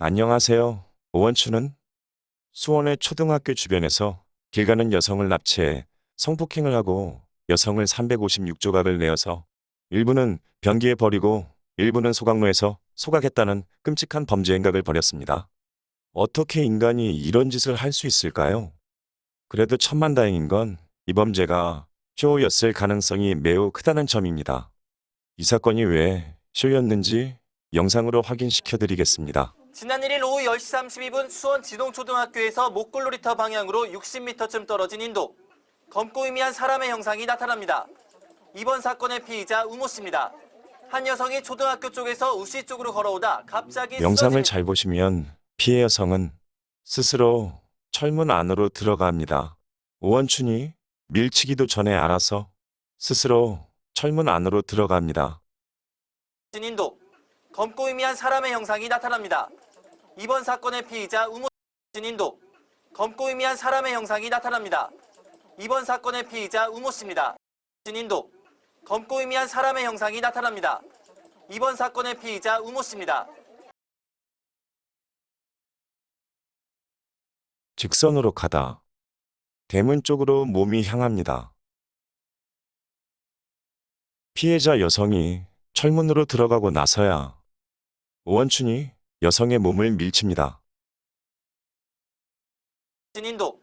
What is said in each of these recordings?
안녕하세요. 오원춘은 수원의 초등학교 주변에서 길 가는 여성을 납치해 성폭행을 하고 여성을 356조각을 내어서 일부는 변기에 버리고 일부는 소각로에서 소각했다는 끔찍한 범죄 행각을 벌였습니다. 어떻게 인간이 이런 짓을 할 수 있을까요? 그래도 천만다행인 건 이 범죄가 쇼였을 가능성이 매우 크다는 점입니다. 이 사건이 왜 쇼였는지 영상으로 확인시켜 드리겠습니다. 지난 1일 오후 10시 32분 수원 지동초등학교에서 목골놀이터 방향으로 60m쯤 떨어진 인도. 검고 의미한 사람의 형상이 나타납니다. 이번 사건의 피의자 우모 씨입니다. 한 여성이 초등학교 쪽에서 우시 쪽으로 걸어오다 갑자기 영상을 쓰러짐- 잘 보시면 피해 여성은 스스로 철문 안으로 들어갑니다. 오원춘이 밀치기도 전에 알아서 스스로 철문 안으로 들어갑니다. 진 인도. 검고 의미한 사람의 형상이 나타납니다. 이번 사건의 피의자 우모 진 인도. 검고 의미한 사람의 형상이 나타납니다. 이번 사건의 피의자 우모 씨입니다. 진 인도. 검고 의미한 사람의 형상이 나타납니다. 이번 사건의 피의자 우모 씨입니다. 직선으로 가다. 대문 쪽으로 몸이 향합니다. 피해자 여성이 철문으로 들어가고 나서야 오원춘이 여성의 몸을 밀칩니다. 진 인도.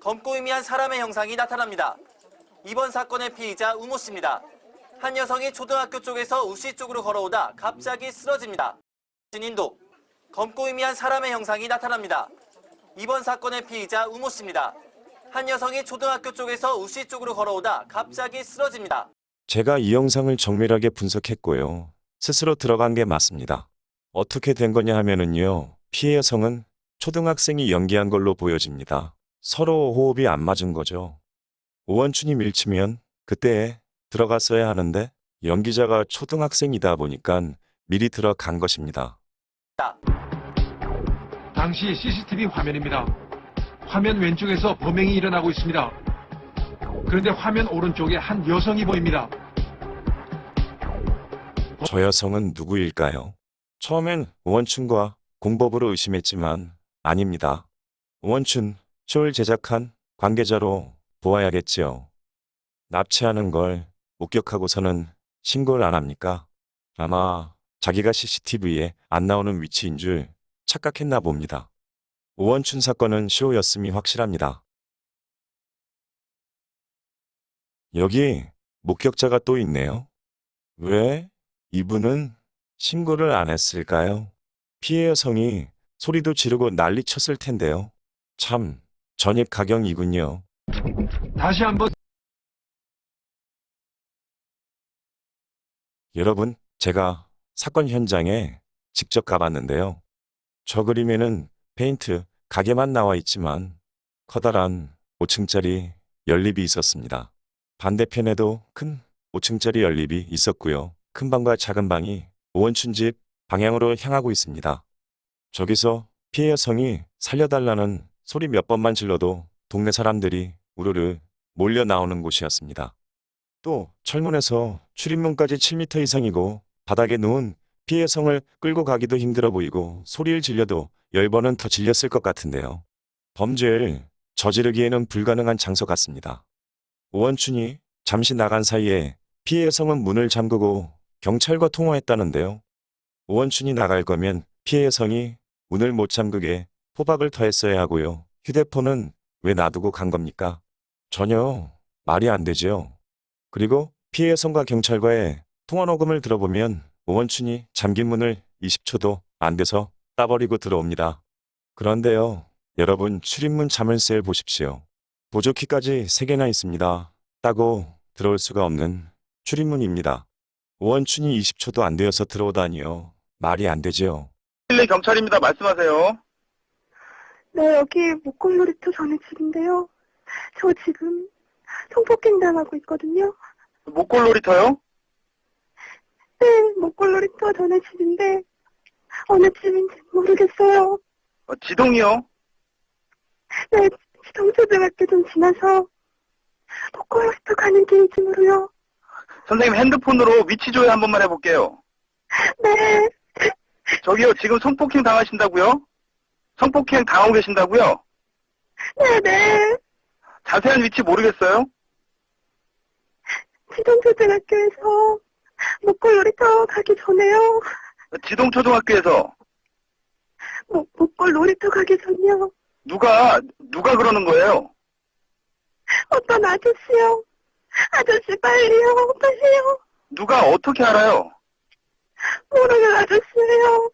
검고 의미한 사람의 형상이 나타납니다. 이번 사건의 피의자 우모 씨입니다. 한 여성이 초등학교 쪽에서 우시 쪽으로 걸어오다 갑자기 쓰러집니다. 진 인도. 검고 의미한 사람의 형상이 나타납니다. 이번 사건의 피의자 우모 씨입니다. 한 여성이 초등학교 쪽에서 우시 쪽으로 걸어오다 갑자기 쓰러집니다. 제가 이 영상을 정밀하게 분석했고요. 스스로 들어간 게 맞습니다. 어떻게 된 거냐 하면은요. 피해 여성은 초등학생이 연기한 걸로 보여집니다. 서로 호흡이 안 맞은 거죠. 오원춘이 밀치면 그때 들어갔어야 하는데 연기자가 초등학생이다 보니까 미리 들어간 것입니다. 당시 CCTV 화면입니다. 화면 왼쪽에서 범행이 일어나고 있습니다. 그런데 화면 오른쪽에 한 여성이 보입니다. 저 여성은 누구일까요? 처음엔 오원춘과 공법으로 의심했지만 아닙니다. 오원춘, 쇼를 제작한 관계자로 보아야겠지요. 납치하는 걸 목격하고서는 신고를 안 합니까? 아마 자기가 CCTV에 안 나오는 위치인 줄 착각했나 봅니다. 오원춘 사건은 쇼였음이 확실합니다. 여기 목격자가 또 있네요. 왜 이분은 신고를 안 했을까요? 피해 여성이 소리도 지르고 난리 쳤을 텐데요. 참, 전입 가경이군요. 다시 한번 여러분, 제가 사건 현장에 직접 가봤는데요. 저 그림에는 페인트 가게만 나와 있지만 커다란 5층짜리 연립이 있었습니다. 반대편에도 큰 5층짜리 연립이 있었고요. 큰 방과 작은 방이 오원춘 집 방향으로 향하고 있습니다. 저기서 피해 여성이 살려달라는 소리 몇 번만 질러도 동네 사람들이 우르르 몰려 나오는 곳이었습니다. 또 철문에서 출입문까지 7m 이상이고 바닥에 누운 피해 여성을 끌고 가기도 힘들어 보이고 소리를 질려도 10번은 더 질렸을 것 같은데요. 범죄를 저지르기에는 불가능한 장소 같습니다. 오원춘이 잠시 나간 사이에 피해 여성은 문을 잠그고 경찰과 통화했다는데요. 오원춘이 나갈 거면 피해 여성이 문을 못 잠그게 포박을 더했어야 하고요. 휴대폰은 왜 놔두고 간 겁니까? 전혀 말이 안 되지요. 그리고 피해 여성과 경찰과의 통화 녹음을 들어보면 오원춘이 잠긴 문을 20초도 안 돼서 따버리고 들어옵니다. 그런데요, 여러분 출입문 자물쇠를 보십시오. 보조키까지 3개나 있습니다. 따고 들어올 수가 없는 출입문입니다. 오원춘이 20초도 안 되어서 들어오다니요. 말이 안 되지요. 실내 경찰입니다. 말씀하세요. 네, 여기 목골놀이터 전에 집인데요. 저 지금 성폭행 당하고 있거든요. 목골놀이터요? 네, 목골놀이터 전에 집인데 어느 집인지 모르겠어요. 어, 지동이요? 네, 지동초등학교 좀 지나서 목골놀이터 가는 길쯤으로요. 선생님 핸드폰으로 위치 조회 한 번만 해볼게요. 네, 저기요, 지금 성폭행 당하신다고요? 성폭행 당하고 계신다고요? 네 네. 자세한 위치 모르겠어요? 지동초등학교에서 목골 놀이터 가기 전에요. 지동초등학교에서 목, 목골 놀이터 가기 전이요. 누가, 누가 그러는 거예요? 어떤 아저씨요. 아저씨 빨리요. 빨리요. 누가 어떻게 알아요? 모르는 아저씨예요.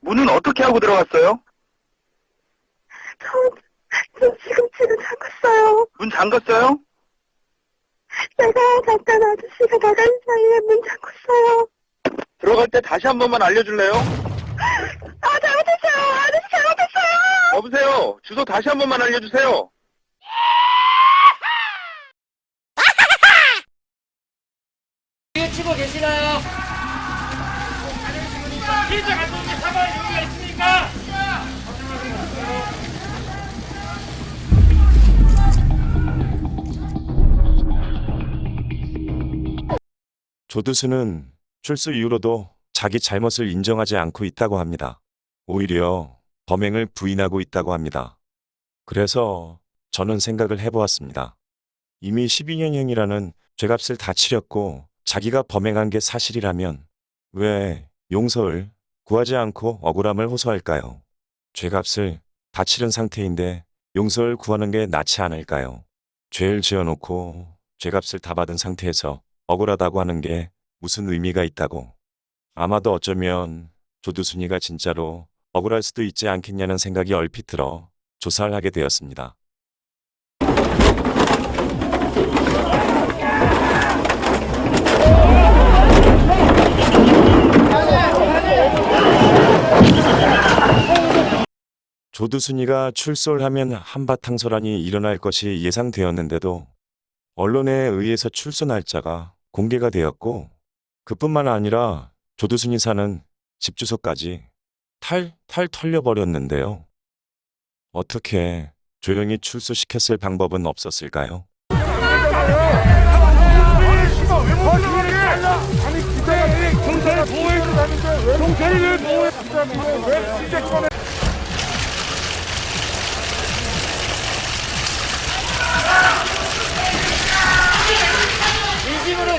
문은 어떻게 하고 들어갔어요? 저, 저 지금 지금 잠갔어요. 문 잠갔어요? 제가 잠깐 아저씨가 나간 사이에 문 잠갔어요. 들어갈 때 다시 한 번만 알려줄래요? 아, 잘못했어요. 아저씨 잘못했어요. 여보세요? 주소 다시 한 번만 알려주세요. 뒤에 치고 계시나요? 피자 감독님 사과할 이유가 있습니까? 조두수는 출소 이후로도 자기 잘못을 인정하지 않고 있다고 합니다. 오히려 범행을 부인하고 있다고 합니다. 그래서 저는 생각을 해보았습니다. 이미 12년형이라는 죄값을 다 치렸고 자기가 범행한 게 사실이라면 왜 용서를 구하지 않고 억울함을 호소할까요? 죄값을 다 치른 상태인데 용서를 구하는 게 낫지 않을까요? 죄를 지어놓고 죄값을 다 받은 상태에서 억울하다고 하는 게 무슨 의미가 있다고. 아마도 어쩌면 조두순이가 진짜로 억울할 수도 있지 않겠냐는 생각이 얼핏 들어 조사를 하게 되었습니다. 조두순이가 출소를 하면 한바탕 소란이 일어날 것이 예상되었는데도 언론에 의해서 출소 날짜가 공개가 되었고 그뿐만 아니라 조두순이 사는 집 주소까지 탈 탈 털려버렸는데요. 어떻게 조용히 출소시켰을 방법은 없었을까요?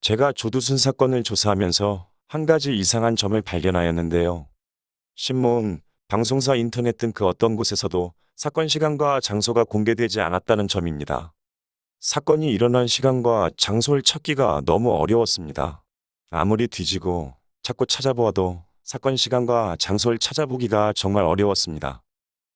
제가 조두순 사건을 조사하면서 한 가지 이상한 점을 발견하였는데요. 신문, 방송사, 인터넷 등 그 어떤 곳에서도 사건 시간과 장소가 공개되지 않았다는 점입니다. 사건이 일어난 시간과 장소를 찾기가 너무 어려웠습니다. 아무리 뒤지고 찾고 찾아보아도 사건 시간과 장소를 찾아보기가 정말 어려웠습니다.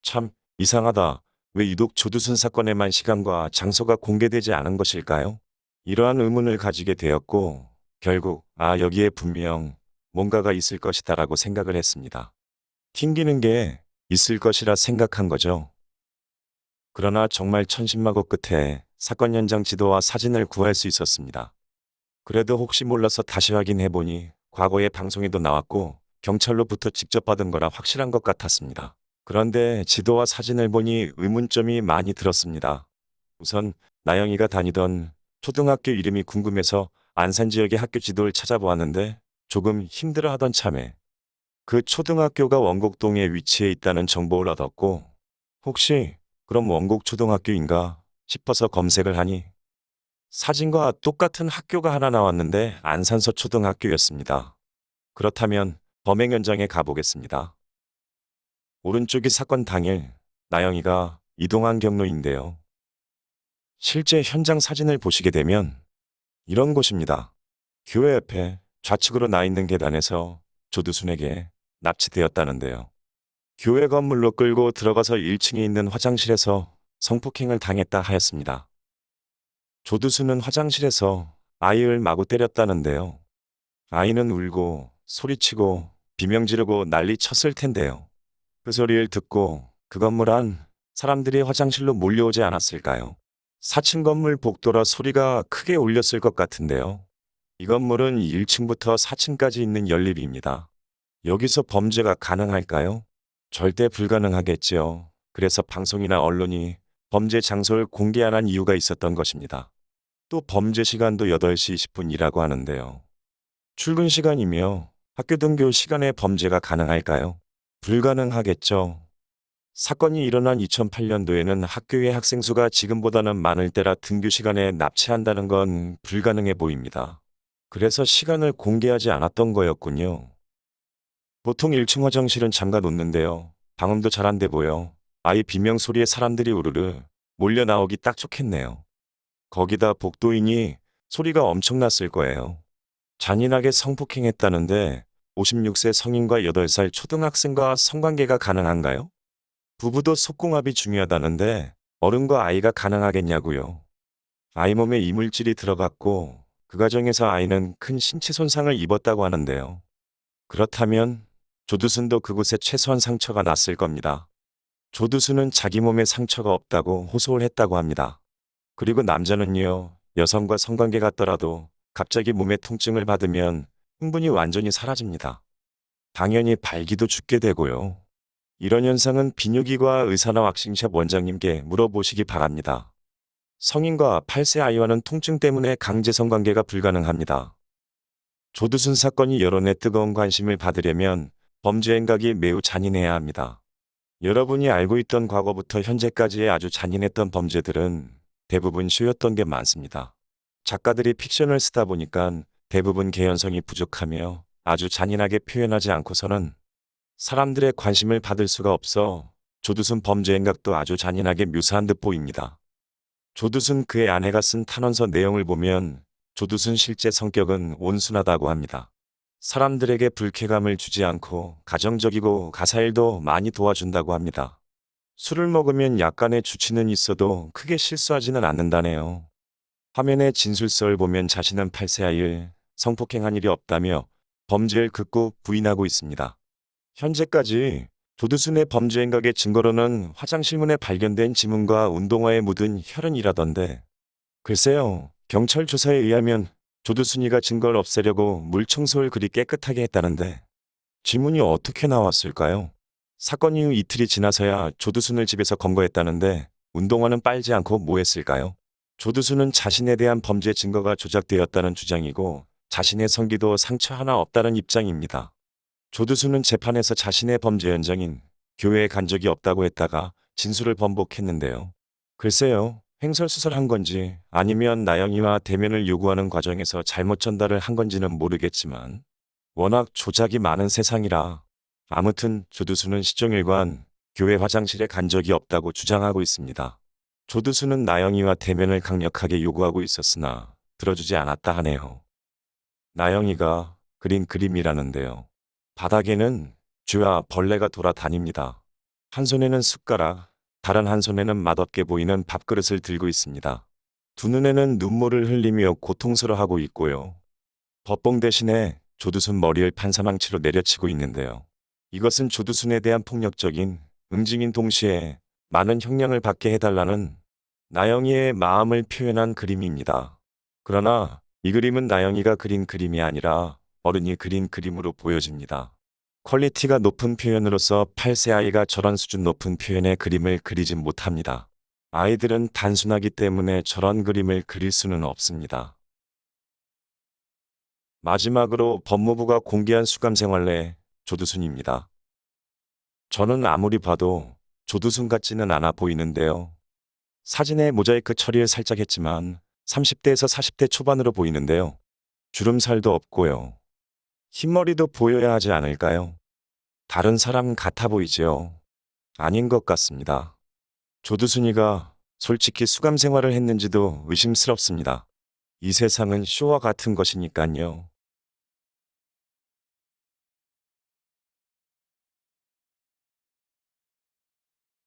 참 이상하다. 왜 유독 조두순 사건에만 시간과 장소가 공개되지 않은 것일까요? 이러한 의문을 가지게 되었고, 결국, 아, 여기에 분명 뭔가가 있을 것이다 라고 생각을 했습니다. 튕기는 게 있을 것이라 생각한 거죠. 그러나 정말 천신만고 끝에 사건 현장 지도와 사진을 구할 수 있었습니다. 그래도 혹시 몰라서 다시 확인해 보니 과거에 방송에도 나왔고 경찰로부터 직접 받은 거라 확실한 것 같았습니다. 그런데 지도와 사진을 보니 의문점이 많이 들었습니다. 우선 나영이가 다니던 초등학교 이름이 궁금해서 안산 지역의 학교 지도를 찾아보았는데 조금 힘들어하던 참에 그 초등학교가 원곡동에 위치해 있다는 정보를 얻었고 혹시 그럼 원곡 초등학교인가 싶어서 검색을 하니 사진과 똑같은 학교가 하나 나왔는데 안산서 초등학교였습니다. 그렇다면 범행 현장에 가보겠습니다. 오른쪽이 사건 당일 나영이가 이동한 경로인데요. 실제 현장 사진을 보시게 되면 이런 곳입니다. 교회 옆에 좌측으로 나 있는 계단에서 조두순에게 납치되었다는데요. 교회 건물로 끌고 들어가서 1층에 있는 화장실에서 성폭행을 당했다 하였습니다. 조두순은 화장실에서 아이를 마구 때렸다는데요. 아이는 울고 소리치고 비명 지르고 난리 쳤을 텐데요. 그 소리를 듣고 그 건물 안 사람들이 화장실로 몰려오지 않았을까요? 4층 건물 복도라 소리가 크게 울렸을 것 같은데요. 이 건물은 1층부터 4층까지 있는 연립입니다. 여기서 범죄가 가능할까요? 절대 불가능하겠지요. 그래서 방송이나 언론이 범죄 장소를 공개 안 한 이유가 있었던 것입니다. 또 범죄 시간도 8시 20분이라고 하는데요. 출근 시간이며 학교 등교 시간에 범죄가 가능할까요? 불가능하겠죠. 사건이 일어난 2008년도에는 학교의 학생 수가 지금보다는 많을 때라 등교 시간에 납치한다는 건 불가능해 보입니다. 그래서 시간을 공개하지 않았던 거였군요. 보통 1층 화장실은 잠가 놓는데요. 방음도 잘 안 돼 보여. 아이 비명 소리에 사람들이 우르르 몰려 나오기 딱 좋겠네요. 거기다 복도이니 소리가 엄청났을 거예요. 잔인하게 성폭행했다는데 56세 성인과 8살 초등학생과 성관계가 가능한가요? 부부도 속궁합이 중요하다는데 어른과 아이가 가능하겠냐고요. 아이 몸에 이물질이 들어갔고 그 과정에서 아이는 큰 신체 손상을 입었다고 하는데요. 그렇다면 조두순도 그곳에 최소한 상처가 났을 겁니다. 조두순은 자기 몸에 상처가 없다고 호소를 했다고 합니다. 그리고 남자는요, 여성과 성관계 같더라도 갑자기 몸에 통증을 받으면 흥분이 완전히 사라집니다. 당연히 발기도 죽게 되고요. 이런 현상은 비뇨기과 의사나 왁싱샵 원장님께 물어보시기 바랍니다. 성인과 8세 아이와는 통증 때문에 강제 성관계가 불가능합니다. 조두순 사건이 여론의 뜨거운 관심을 받으려면 범죄 행각이 매우 잔인해야 합니다. 여러분이 알고 있던 과거부터 현재까지의 아주 잔인했던 범죄들은 대부분 쇼였던 게 많습니다. 작가들이 픽션을 쓰다 보니까 대부분 개연성이 부족하며 아주 잔인하게 표현하지 않고서는 사람들의 관심을 받을 수가 없어 조두순 범죄 행각도 아주 잔인하게 묘사한 듯 보입니다. 조두순 그의 아내가 쓴 탄원서 내용을 보면 조두순 실제 성격은 온순하다고 합니다. 사람들에게 불쾌감을 주지 않고 가정적이고 가사일도 많이 도와준다고 합니다. 술을 먹으면 약간의 주치는 있어도 크게 실수하지는 않는다네요. 화면의 진술서를 보면 자신은 8세 아이를 성폭행한 일이 없다며 범죄를 극구 부인하고 있습니다. 현재까지 조두순의 범죄 행각의 증거로는 화장실 문에 발견된 지문과 운동화에 묻은 혈흔이라던데 글쎄요 경찰 조사에 의하면 조두순이가 증거를 없애려고 물 청소를 그리 깨끗하게 했다는데 지문이 어떻게 나왔을까요? 사건 이후 이틀이 지나서야 조두순을 집에서 검거했다는데 운동화는 빨지 않고 뭐 했을까요? 조두순은 자신에 대한 범죄 증거가 조작되었다는 주장이고 자신의 성기도 상처 하나 없다는 입장입니다. 조두순은 재판에서 자신의 범죄 현장인 교회에 간 적이 없다고 했다가 진술을 번복했는데요. 글쎄요, 횡설수설한 건지 아니면 나영이와 대면을 요구하는 과정에서 잘못 전달을 한 건지는 모르겠지만 워낙 조작이 많은 세상이라 아무튼 조두순은 시종일관 교회 화장실에 간 적이 없다고 주장하고 있습니다. 조두순은 나영이와 대면을 강력하게 요구하고 있었으나 들어주지 않았다 하네요. 나영이가 그린 그림이라는데요. 바닥에는 쥐와 벌레가 돌아다닙니다. 한 손에는 숟가락, 다른 한 손에는 맛없게 보이는 밥그릇을 들고 있습니다. 두 눈에는 눈물을 흘리며 고통스러워하고 있고요. 법봉 대신에 조두순 머리를 판사망치로 내려치고 있는데요. 이것은 조두순에 대한 폭력적인 응징인 동시에 많은 형량을 받게 해달라는 나영이의 마음을 표현한 그림입니다. 그러나 이 그림은 나영이가 그린 그림이 아니라 어른이 그린 그림으로 보여집니다. 퀄리티가 높은 표현으로서 8세 아이가 저런 수준 높은 표현의 그림을 그리진 못합니다. 아이들은 단순하기 때문에 저런 그림을 그릴 수는 없습니다. 마지막으로 법무부가 공개한 수감생활내 조두순입니다. 저는 아무리 봐도 조두순 같지는 않아 보이는데요. 사진에 모자이크 처리를 살짝 했지만 30대에서 40대 초반으로 보이는데요. 주름살도 없고요. 흰머리도 보여야 하지 않을까요? 다른 사람 같아 보이지요? 아닌 것 같습니다. 조두순이가 솔직히 수감 생활을 했는지도 의심스럽습니다. 이 세상은 쇼와 같은 것이니까요.